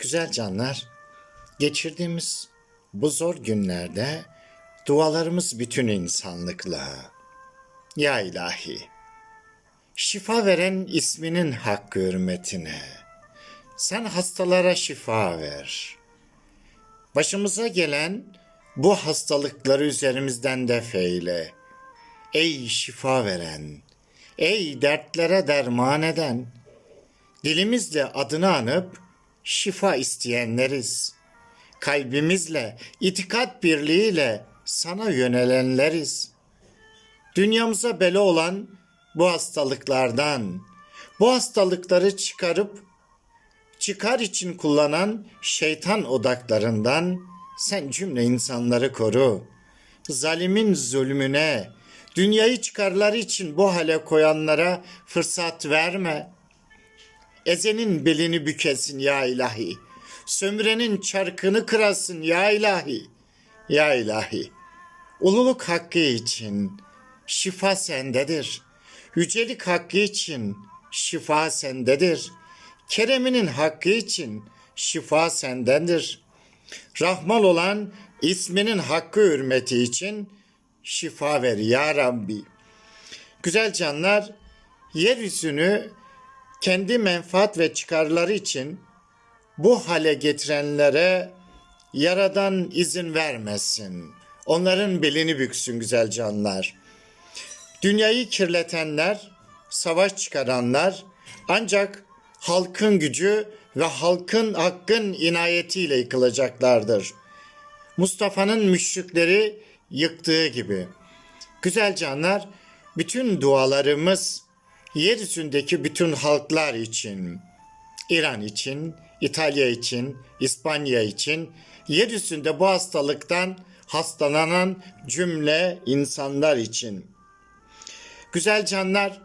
Güzel canlar, geçirdiğimiz bu zor günlerde dualarımız bütün insanlıkla. Ya ilahi, şifa veren isminin hakkı hürmetine. Sen hastalara şifa ver. Başımıza gelen bu hastalıkları üzerimizden def eyle. Ey şifa veren, ey dertlere derman eden, dilimizle adını anıp şifa isteyenleriz. Kalbimizle, itikat birliğiyle sana yönelenleriz. Dünyamıza bela olan bu hastalıklardan, bu hastalıkları çıkarıp çıkar için kullanan şeytan odaklarından sen cümle insanları koru. Zalimin zulmüne, dünyayı çıkarları için bu hale koyanlara fırsat verme. Ezenin belini bükesin ya ilahi. Sömürenin çarkını kırasın ya ilahi. Ya ilahi. Ululuk hakkı için şifa sendedir. Yücelik hakkı için şifa sendedir. Kereminin hakkı için şifa sendendir. Rahman olan isminin hakkı hürmeti için şifa ver ya Rabbi. Güzel canlar, yeryüzünü kendi menfaat ve çıkarları için bu hale getirenlere yaradan izin vermesin. Onların belini büksün güzel canlar. Dünyayı kirletenler, savaş çıkaranlar ancak halkın gücü ve halkın hakkın inayetiyle yıkılacaklardır. Mustafa'nın müşrikleri yıktığı gibi. Güzel canlar, bütün dualarımız yeryüzündeki bütün halklar için, İran için, İtalya için, İspanya için, yeryüzünde bu hastalıktan hastalanan cümle insanlar için. Güzel canlar,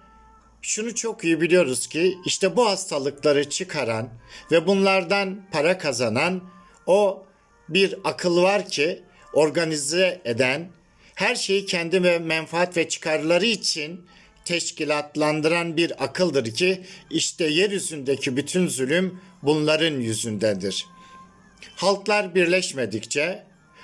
şunu çok iyi biliyoruz ki işte bu hastalıkları çıkaran ve bunlardan para kazanan o bir akıl var ki organize eden, her şeyi kendi menfaat ve çıkarları için teşkilatlandıran bir akıldır ki işte yeryüzündeki bütün zulüm bunların yüzündendir. Halklar birleşmedikçe,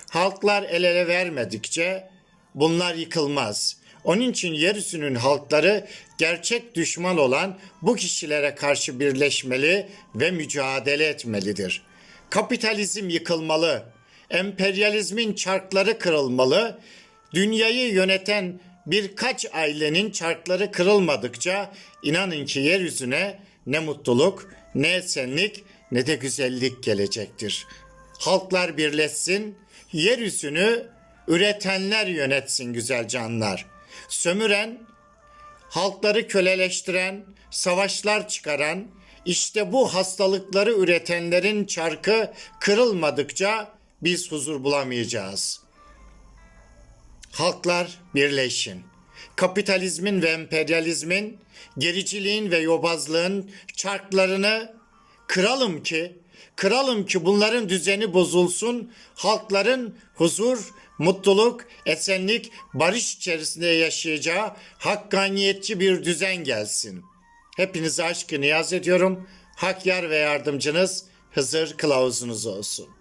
halklar el ele vermedikçe bunlar yıkılmaz. Onun için yeryüzünün halkları gerçek düşman olan bu kişilere karşı birleşmeli ve mücadele etmelidir. Kapitalizm yıkılmalı, emperyalizmin çarkları kırılmalı, dünyayı yöneten birkaç ailenin çarkları kırılmadıkça inanın ki yeryüzüne ne mutluluk, ne esenlik, ne de güzellik gelecektir. Halklar birleşsin, yeryüzünü üretenler yönetsin güzel canlar. Sömüren, halkları köleleştiren, savaşlar çıkaran, işte bu hastalıkları üretenlerin çarkı kırılmadıkça biz huzur bulamayacağız. Halklar birleşin. Kapitalizmin ve emperyalizmin, gericiliğin ve yobazlığın çarklarını kıralım ki, kıralım ki bunların düzeni bozulsun, halkların huzur, mutluluk, esenlik, barış içerisinde yaşayacağı hakkaniyetçi bir düzen gelsin. Hepinize aşkı niyaz ediyorum. Hak yar ve yardımcınız Hızır kılavuzunuz olsun.